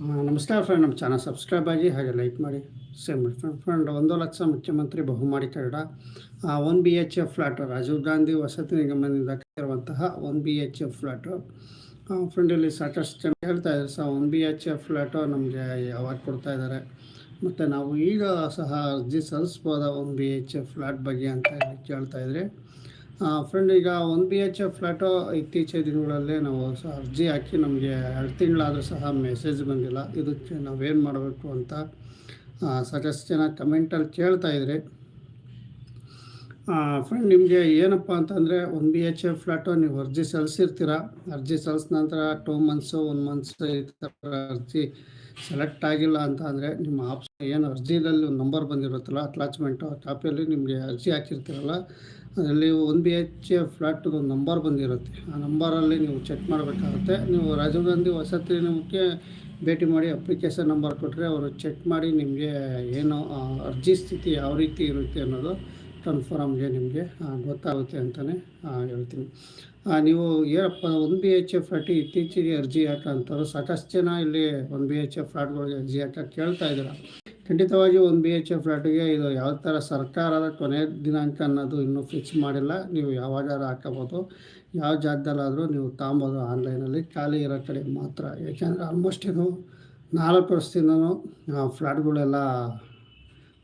ನಮಸ್ಕಾರ ಫ್ರೆಂಡ್ ನಮ್ಮ channel subscribe ಆಗಿ ಹಾಗೆ ಲೈಕ್ ಮಾಡಿ. ಸೇವ್ ಮಾಡಿ ಫ್ರೆಂಡ್ ಫ್ರೆಂಡ್ ಒಂದು ಲಕ್ಷ ಮುಖ್ಯಮಂತ್ರಿ ಬಹುಮಾಡಿ Karada one B H F flat Rajiv Gandhi ವಸತಿ ನಿಗಮದಿಂದ ಇರುವಂತಹ one B H F flat friend ಇಲ್ಲಿ ಸಾಕಷ್ಟು ಜನ ಹೇಳ್ತಾ ಇದ್ದಾರೆ. Sir one B H F flat ನಮಗೆ ಯಾವಾಗ ಕೊಡ್ತಾ ಇದ್ದಾರೆ. ಮತ್ತು ನಾವು ಈಗ ಸಹ ಅರ್ಜಿ ಸಲ್ಲಿಸ್ಬೋದ one B H F flat ಬಗ್ಗೆ ಅಂತ ಕೇಳ್ತಾ ಇದ್ರಿ ಫ್ರೆಂಡ್ ಈಗ ಒನ್ ಬಿ ಎಚ್ ಫ್ಲಾಟು ಇತ್ತೀಚಿನ ದಿನಗಳಲ್ಲಿ ನಾವು ಅರ್ಜಿ ಹಾಕಿ ನಮಗೆ ಎರಡು ತಿಂಗಳಾದರೂ ಸಹ ಮೆಸೇಜ್ ಬಂದಿಲ್ಲ. ಇದಕ್ಕೆ ನಾವೇನು ಮಾಡಬೇಕು ಅಂತ ಸಜೆಸ್ಟ್ ಜನ ಕಮೆಂಟಲ್ಲಿ ಕೇಳ್ತಾ ಇದ್ರಿ ಫ್ರೆಂಡ್ ನಿಮಗೆ ಏನಪ್ಪ ಅಂತಂದರೆ one B H F flat ನೀವು ಅರ್ಜಿ ಸಲ್ಲಿಸಿರ್ತೀರ? ಅರ್ಜಿ ಸಲ್ಲಿಸಿದ ನಂತರ ಟೂ ಮಂತ್ಸು ಒನ್ ಮಂತ್ಸ್ ಈ ಥರ ಅರ್ಜಿ ಸೆಲೆಕ್ಟ್ ಆಗಿಲ್ಲ ಅಂತ ಅಂದರೆ ನಿಮ್ಮ ಆಪ್ಷನ್ ಏನು ಅರ್ಜಿಯಲ್ಲಿ ಒಂದು ನಂಬರ್ ಬಂದಿರುತ್ತಲ್ಲ ಅಟ್ಲಾಚ್ಮೆಂಟು ಕಾಪಿಯಲ್ಲಿ ನಿಮಗೆ ಅರ್ಜಿ ಹಾಕಿರ್ತೀರಲ್ಲ, ಅದರಲ್ಲಿ one B H F flat ಒಂದು ನಂಬರ್ ಬಂದಿರುತ್ತೆ. ಆ ನಂಬರಲ್ಲಿ ನೀವು ಚೆಕ್ ಮಾಡಬೇಕಾಗುತ್ತೆ. ನೀವು ರಾಜೀವ್ ಗಾಂಧಿ ವಸತಿ ನಿಮಗೆ ಭೇಟಿ ಮಾಡಿ ಅಪ್ಲಿಕೇಶನ್ ನಂಬರ್ ಕೊಟ್ಟರೆ ಅವರು ಚೆಕ್ ಮಾಡಿ ನಿಮಗೆ ಏನು ಅರ್ಜಿ ಸ್ಥಿತಿ ಯಾವ ರೀತಿ ಇರುತ್ತೆ ಅನ್ನೋದು ಕನ್ಫರ್ಮ್ಗೆ ನಿಮಗೆ ಗೊತ್ತಾಗುತ್ತೆ ಅಂತಲೇ ಹೇಳ್ತೀನಿ. ನೀವು ಏನಪ್ಪ one B H F flat ಇತ್ತೀಚೆಗೆ ಅರ್ಜಿ ಹಾಕಂತಾರೆ ಸಾಕಷ್ಟು ಜನ ಇಲ್ಲಿ ಒನ್ ಬಿ ಎಚ್ ಎಫ್ ಫ್ಲಾಟ್ಗಳಿಗೆ ಅರ್ಜಿ ಹಾಕಕ್ಕೆ ಕೇಳ್ತಾ ಇದ್ದೀರ. ಖಂಡಿತವಾಗಿ ಒನ್ ಬಿ ಎಚ್ ಎಫ್ ಫ್ಲ್ಯಾಟಿಗೆ ಇದು ಯಾವ ಥರ ಸರ್ಕಾರದ ಕೊನೆಯ ದಿನಾಂಕ ಅನ್ನೋದು ಇನ್ನೂ ಫಿಕ್ಸ್ ಮಾಡಿಲ್ಲ. ನೀವು ಯಾವಾಗಾದ್ರೂ ಹಾಕೋಬೋದು. ಯಾವ ಜಾಗದಲ್ಲಾದರೂ ನೀವು ತಗೊಬೋದು ಆನ್ಲೈನಲ್ಲಿ. ಖಾಲಿ ಇರೋ ಕಡೆ ಮಾತ್ರ. ಯಾಕೆಂದರೆ ಆಲ್ಮೋಸ್ಟ್ ಇದು ನಾಲ್ಕು ವರ್ಷದಿಂದನೂ ಫ್ಲಾಟ್ಗಳೆಲ್ಲ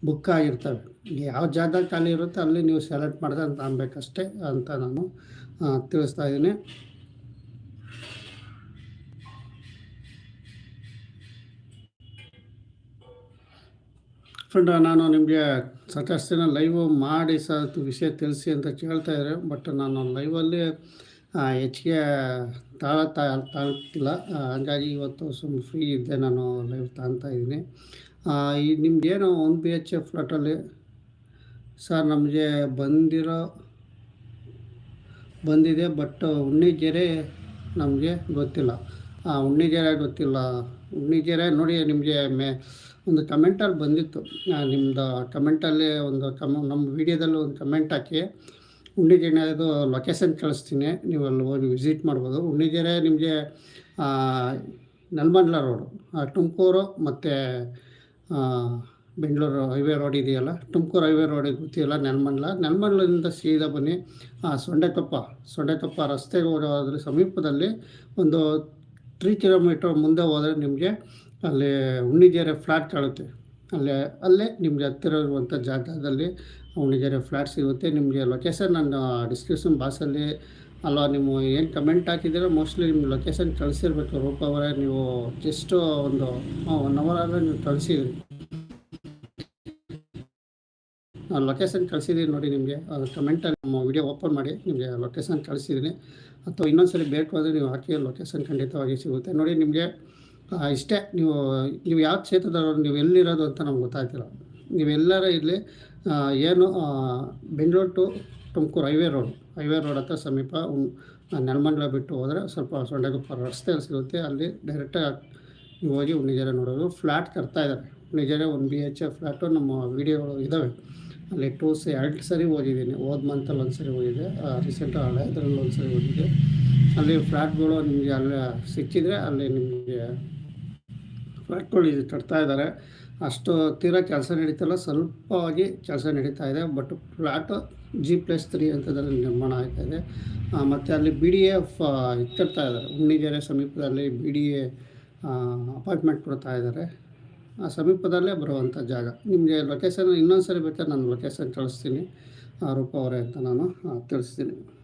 ಬುಕ್ ಆಗಿರ್ತವೆ ಯಾವ ಜಾಗ ಖಾಲಿ ಇರುತ್ತೆ ಅಲ್ಲಿ ನೀವು ಸೆಲೆಕ್ಟ್ ಮಾಡಿದ್ರೆ ಅಂತ ಅನ್ಬೇಕಷ್ಟೇ ಅಂತ ನಾನು ತಿಳಿಸ್ತಾ ಇದ್ದೀನಿ. ಫ್ರೆಂಡ್, ನಾನು ನಿಮಗೆ ಸಾಕಷ್ಟು ಜನ ಲೈವ್ ಮಾಡಿ ಸಹ ವಿಷಯ ತಿಳಿಸಿ ಅಂತ ಕೇಳ್ತಾ ಇದ್ದಾರೆ ಬಟ್ ನಾನು ಲೈವಲ್ಲಿ ಹೆಚ್ಚಿಗೆ ತಾಳ ತಾಳ್ತಿಲ್ಲ. ಹಂಗಾಗಿ ಇವತ್ತು ಸುಮ್ಮನೆ ಫ್ರೀ ಇದ್ದೆ ನಾನು ಲೈವ್ ತಾಳ್ತಾ ಇದ್ದೀನಿ. ಈ ನಿಮ್ಗೇನು ಒನ್ ಬಿ ಎಚ್ ಎಫ್ ಫ್ಲಾಟಲ್ಲಿ ಸರ್ ನಮಗೆ ಬಂದಿರೋ, ಬಂದಿದೆ, ಬಟ್ ಉಣ್ಣಿಗೆರೆ ನಮಗೆ ಗೊತ್ತಿಲ್ಲ. ಉಣ್ಣಿಗೆರೆ ಗೊತ್ತಿಲ್ಲ. ಉಣ್ಣಿಗೆರೆ ನೋಡಿ ನಿಮಗೆ ಮೇ, ಒಂದು ಕಮೆಂಟಲ್ಲಿ ಬಂದಿತ್ತು. ನಿಮ್ಮದು ಕಮೆಂಟಲ್ಲಿ ಒಂದು ಕಮ, ನಮ್ಮ ವಿಡಿಯೋದಲ್ಲಿ ಒಂದು ಕಮೆಂಟ್ ಹಾಕಿ, ಉಣ್ಣಿಗೆರೆದು ಲೊಕೇಶನ್ ಕಳಿಸ್ತೀನಿ. ನೀವು ಅಲ್ಲಿ ಹೋಗಿ ವಿಸಿಟ್ ಮಾಡ್ಬೋದು. ಉಣ್ಣಿಗೆರೆ ನಿಮಗೆ ನಲ್ಮಂಡ್ಲ ರೋಡು. ತುಮಕೂರು ಮತ್ತು ಬೆಂಗಳೂರು ಹೈವೇ ರೋಡ್ ಇದೆಯಲ್ಲ? ತುಮಕೂರು ಹೈವೇ ರೋಡಿಗೆ ಗೊತ್ತಿಲ್ಲ ನೆಲಮಂಡ್ಲ ನೆಲಮಂಗಲದಿಂದ ಸೀದಾ ಬನ್ನಿ. ಸೊಂಡೆಕೊಪ್ಪ ಸೊಂಡೆಕೊಪ್ಪ ರಸ್ತೆಗೆ ಹೋಗೋದ್ರ ಸಮೀಪದಲ್ಲಿ ಒಂದು ತ್ರೀ ಕಿಲೋಮೀಟರ್ ಮುಂದೆ ಹೋದರೆ ನಿಮಗೆ ಅಲ್ಲಿ ಉಣ್ಣಿಗೆರೆ ಫ್ಲ್ಯಾಟ್ ಕಾಣುತ್ತೆ. ಅಲ್ಲೇ ಅಲ್ಲೇ ನಿಮಗೆ ಹತ್ತಿರ ಇರುವಂಥ ಜಾಗದಲ್ಲಿ ಉಣ್ಣಿಗೆರೆ ಫ್ಲ್ಯಾಟ್ ಸಿಗುತ್ತೆ. ನಿಮಗೆ ಲೊಕೇಶನ್ ನಾನು ಡಿಸ್ಕ್ರಿಪ್ಷನ್ ಬಾಕ್ಸಲ್ಲಿ ಅಲ್ವಾ, ನೀವು ಏನು ಕಮೆಂಟ್ ಹಾಕಿದ್ದೀರೋ? ಮೋಸ್ಟ್ಲಿ ನಿಮ್ಮ ಲೊಕೇಶನ್ ಕಳಿಸಿರ್ಬೇಕು. ರೂಪ ಅವರೇ, ನೀವು ಜಸ್ಟು ಒಂದು ಒನ್ ಅವರ್ ಆದರೆ ನೀವು ಕಳಿಸಿದ್ರಿ ಲೊಕೇಶನ್ ಕಳಿಸಿದ್ದೀನಿ ನೋಡಿ ನಿಮಗೆ. ಅದು ಕಮೆಂಟಲ್ಲಿ ನಮ್ಮ ವಿಡಿಯೋ ಓಪನ್ ಮಾಡಿ, ನಿಮಗೆ ಲೊಕೇಶನ್ ಕಳಿಸಿದ್ದೀನಿ. ಅಥವಾ ಇನ್ನೊಂದ್ಸರಿ ಬೇಕು ಅಂದರೆ ನೀವು ಹಾಕಿ ಲೊಕೇಶನ್ ಖಂಡಿತವಾಗಿ ಸಿಗುತ್ತೆ. ನೋಡಿ ನಿಮಗೆ ಇಷ್ಟೇ. ನೀವು ನೀವು ಯಾವ ಕ್ಷೇತ್ರದವರು, ನೀವು ಎಲ್ಲಿರೋದು ಅಂತ ನಮ್ಗೆ ಗೊತ್ತಾಗ್ತಿಲ್ಲ ನೀವೆಲ್ಲರೂ ಇಲ್ಲಿ ಏನು Bengaluru to Tumakuru highway road. Highway road ಹತ್ರ ಸಮೀಪ ನೆಲಮಂಡಲ ಬಿಟ್ಟು ಹೋದರೆ ಸ್ವಲ್ಪ ಸೊಂಡೆಗುಪ್ಪ ರಸ್ತೆಯಲ್ಲಿ ಸಿಗುತ್ತೆ. ಅಲ್ಲಿ ಡೈರೆಕ್ಟಾಗಿ ನೀವು ಹೋಗಿ ಉಣ್ಣಿಗೆರೆ ನೋಡೋದು. ಫ್ಲ್ಯಾಟ್ ಕಟ್ತಾ ಇದ್ದಾರೆ ಉಣ್ಣಿಗೆರೆ ಒಂದು ಬಿ ಎಚ್ ಎಫ್ ಫ್ಲ್ಯಾಟು ನಮ್ಮ ವೀಡಿಯೋಗಳು ಇದ್ದಾವೆ ಅಲ್ಲಿ ಟೂ ಸಿ, ಎರಡು ಸರಿ ಹೋಗಿದ್ದೀನಿ ಹೋದ ಮಂತಲ್ಲಿ ಒಂದು ಸರಿ ಹೋಗಿದ್ದೆ ರೀಸೆಂಟ್ ಹಳೆಯದ್ರಲ್ಲಿ ಒಂದು ಸರಿ ಹೋಗಿದ್ದೆ ಅಲ್ಲಿ ಫ್ಲ್ಯಾಟ್ಗಳು ನಿಮಗೆ ಅಲ್ಲಿ ಸಿಕ್ಕಿದರೆ ಅಲ್ಲಿ ನಿಮಗೆ ಫ್ಲ್ಯಾಟ್ಗಳು ಕಟ್ತಾ ಇದ್ದಾರೆ ಅಷ್ಟು ತೀರಾ ಕೆಲಸ ನಡೀತಲ್ಲ, ಸ್ವಲ್ಪವಾಗಿ ಕೆಲಸ ನಡೀತಾ ಇದೆ, but flat G plus three ಅಂತದ್ರಲ್ಲಿ ನಿರ್ಮಾಣ ಆಗ್ತಾ ಇದೆ. ಮತ್ತು ಅಲ್ಲಿ ಬಿ ಡಿ ಎಫ್ ಇಟ್ಟಿರ್ತಾ ಇದ್ದಾರೆ. ಉಣ್ಣಿಗೆರೆ ಸಮೀಪದಲ್ಲಿ ಬಿ ಡಿ ಎ ಅಪಾರ್ಟ್ಮೆಂಟ್ ಕೊಡ್ತಾ ಇದ್ದಾರೆ. ಆ, ಸಮೀಪದಲ್ಲೇ ಬರುವಂಥ ಜಾಗ. ನಿಮಗೆ ಲೊಕೇಶನ್ ಇನ್ನೊಂದು ಸರಿ ಬೇಕಾದ್ರೆ ನಾನು ಲೊಕೇಶನ್ ಕಳಿಸ್ತೀನಿ. ರೂಪ ಅವರೇ ಅಂತ ನಾನು ತಿಳಿಸ್ತೀನಿ.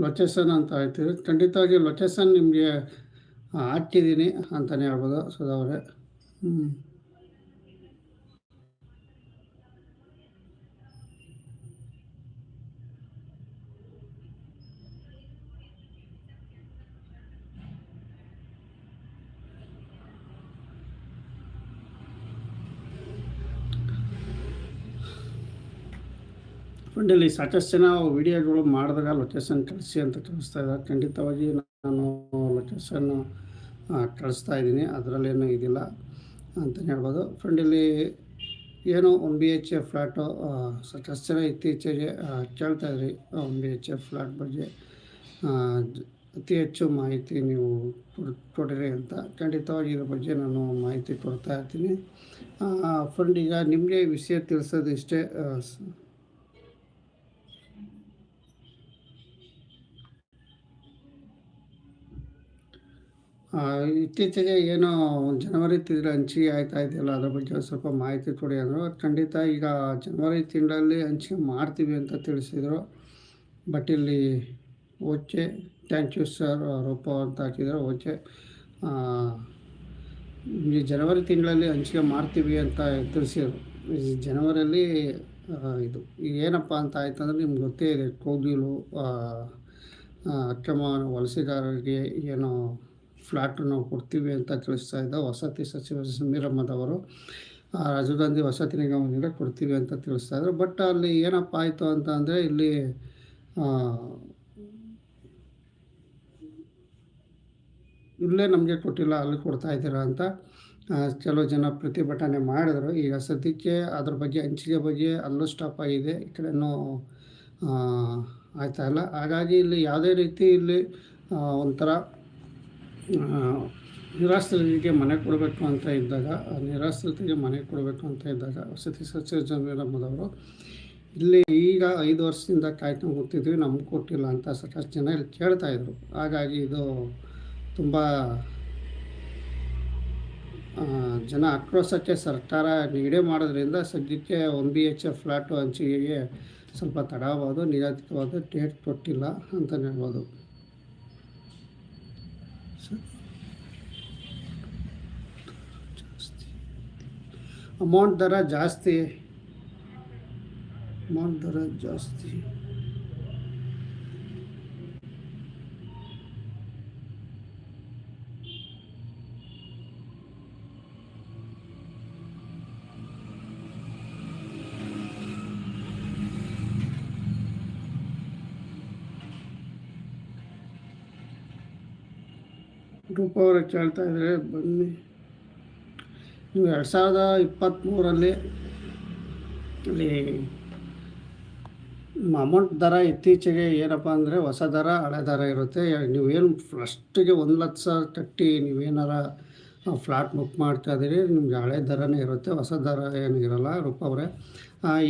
ಲೊಕೇಶನ್ ಅಂತ ಹೇಳ್ತೀವಿ. ಖಂಡಿತವಾಗಿ ಲೊಕೇಶನ್ ನಿಮಗೆ ಹಾಕಿದ್ದೀನಿ ಅಂತಲೇ ಹೇಳ್ಬೋದು ಸುಧಾ ಅವರೇ ಹ್ಞೂ ಫ್ರೆಂಡ್ ಇಲ್ಲಿ ಸಾಕಷ್ಟು ಜನ ವಿಡಿಯೋಗಳು ಮಾಡಿದಾಗ ಲೊಕೇಶನ್ ಕಳಿಸಿ ಅಂತ ಕಳಿಸ್ತಾ ಇದ್ದಾರೆ. ಖಂಡಿತವಾಗಿ ನಾನು ಲೊಕೇಶನ್ ಕಳಿಸ್ತಾ ಇದ್ದೀನಿ. ಅದರಲ್ಲೇನು ಇದಿಲ್ಲ ಅಂತಲೇ ಹೇಳ್ಬೋದು. ಫ್ರೆಂಡ್ ಇಲ್ಲಿ ಏನು one B H A flat ಸಾಕಷ್ಟು ಜನ ಇತ್ತೀಚೆಗೆ ಕೇಳ್ತಾ ಇದ್ರಿ one B H A flat ಬಗ್ಗೆ ಅತಿ ಹೆಚ್ಚು ಮಾಹಿತಿ ನೀವು ಕೊಡ್- ಕೊಡಿರಿ ಅಂತ. ಖಂಡಿತವಾಗಿ ಇದ್ರ ಬಗ್ಗೆ ನಾನು ಮಾಹಿತಿ ಕೊಡ್ತಾ ಇರ್ತೀನಿ. ಫ್ರೆಂಡ್ ಈಗ ನಿಮಗೆ ವಿಷಯ ತಿಳಿಸೋದು ಇಷ್ಟೇ ಆ, ಸ್- ಆ, ಇತ್ತೀಚೆಗೆ ಏನೋ ಜನವರಿ ತಿಂಗಳ ಹಂಚಿ ಆಯ್ತಾ ಇದೆಯಲ್ಲ, ಅದ್ರ ಬಗ್ಗೆ ಸ್ವಲ್ಪ ಮಾಹಿತಿ ಕೊಡಿ ಅಂದರು. ಖಂಡಿತ ಈಗ ಜನವರಿ ತಿಂಗಳಲ್ಲಿ ಹಂಚಿಕೆ ಮಾಡ್ತೀವಿ ಅಂತ ತಿಳಿಸಿದರು. ಬಟ್ ಇಲ್ಲಿ ಓಕೆ, ಥ್ಯಾಂಕ್ ಯು ಸರ್ ರೂಪ ಅಂತ ಹಾಕಿದ್ರು. ಓಕೆ ಈ ಜನವರಿ ತಿಂಗಳಲ್ಲಿ ಹಂಚಿಕೆ ಮಾಡ್ತೀವಿ ಅಂತ ತಿಳಿಸಿದರು. ಜನವರಿಯಲ್ಲಿ ಇದು ಏನಪ್ಪ ಅಂತ ಆಯ್ತಂದ್ರೆ ನಿಮ್ಗೆ ಗೊತ್ತೇ ಇದೆ, ಕೋಗಿಲು ಅಕ್ರಮ ವಲಸೆಗಾರರಿಗೆ ಏನೋ ಫ್ಲ್ಯಾಟ್ ನಾವು ಕೊಡ್ತೀವಿ ಅಂತ ತಿಳಿಸ್ತಾ ಇದ್ದ ವಸತಿ ಸಚಿವ ಸಮೀರ್ ಅಹಮದ್ ಅವರು ಆ, ರಾಜೀವ್ ಗಾಂಧಿ ವಸತಿ ನಿಗಮದಿಂದ ಕೊಡ್ತೀವಿ ಅಂತ ತಿಳಿಸ್ತಾ ಇದ್ರು. ಬಟ್ ಅಲ್ಲಿ ಏನಪ್ಪ ಆಯಿತು ಅಂತ ಅಂದರೆ ಇಲ್ಲಿ ಇಲ್ಲೇ ನಮಗೆ ಕೊಟ್ಟಿಲ್ಲ ಅಲ್ಲಿ ಕೊಡ್ತಾ ಇದ್ದೀರಾ ಅಂತ ಕೆಲವು ಜನ ಪ್ರತಿಭಟನೆ ಮಾಡಿದರು. ಈಗ ಸದ್ಯಕ್ಕೆ ಅದ್ರ ಬಗ್ಗೆ ಹಂಚಿಕೆ ಬಗ್ಗೆ ಅಲ್ಲೂ ಸ್ಟಾಪ್ ಆಗಿದೆ. ಈ ಕಡೆನೂ ಆಯ್ತಾ ಇಲ್ಲ. ಹಾಗಾಗಿ ಇಲ್ಲಿ ಯಾವುದೇ ರೀತಿ ಇಲ್ಲಿ ಒಂಥರ ನಿರಾಶ್ರಿತರಿಗೆ ಮನೆ ಕೊಡಬೇಕು ಅಂತ ಇದ್ದಾಗ, ನಿರಾಶ್ರಿತರಿಗೆ ಮನೆ ಕೊಡಬೇಕು ಅಂತ ಇದ್ದಾಗ, ವಸತಿ ಸಚಿವ ಜಮೀರಮ್ಮದವರು ಇಲ್ಲಿ ಈಗ ಐದು ವರ್ಷದಿಂದ ಕಾಯ್ಕೊಂಡು ಕೂತಿದ್ವಿ, ನಮ್ಗೆ ಕೊಟ್ಟಿಲ್ಲ ಅಂತ ಸಾಕಷ್ಟು ಜನ ಇಲ್ಲಿ ಕೇಳ್ತಾ ಇದ್ರು. ಹಾಗಾಗಿ ಇದು ತುಂಬ ಜನ ಆಕ್ರೋಶಕ್ಕೆ ಸರ್ಕಾರ ನಿಗಡಿ ಮಾಡೋದ್ರಿಂದ ಸದ್ಯಕ್ಕೆ one B H F flat ಹಂಚಿಕೆಗೆ ಸ್ವಲ್ಪ ತಡ ನಿಗದಿತವಾದ ಡೇಟ್ ಕೊಟ್ಟಿಲ್ಲ ಅಂತಲೇ ಹೇಳ್ಬೋದು. ಅಮೌಂಟ್ ದರ ಜಾಸ್ತಿ ಅಮೌಂಟ್ ದರ ಜಾಸ್ತಿ ರೂಪ ಅವರ ಕೇಳ್ತಾ ಇದ್ದಾರೆ ಬನ್ನಿ. ನೀವು ಎರಡು ಸಾವಿರದ ಇಪ್ಪತ್ತ್ಮೂರಲ್ಲಿ ಅಲ್ಲಿ ಅಮೌಂಟ್ ದರ ಇತ್ತೀಚೆಗೆ ಏನಪ್ಪ ಅಂದರೆ ಹೊಸ ದರ, ಹಳೆ ದರ ಇರುತ್ತೆ. ನೀವೇನು ಫಸ್ಟಿಗೆ ಒಂದು ಲಕ್ಷ ಕಟ್ಟಿ ನೀವೇನಾರ ಫ್ಲಾಟ್ ಬುಕ್ ಮಾಡ್ತಾ ಇದ್ದೀರಿ ನಿಮ್ಗೆ ಹಳೆ ದರನೇ ಇರುತ್ತೆ, ಹೊಸ ದರ ಏನು ಇರೋಲ್ಲ ರೂಪ ಅವರೇ.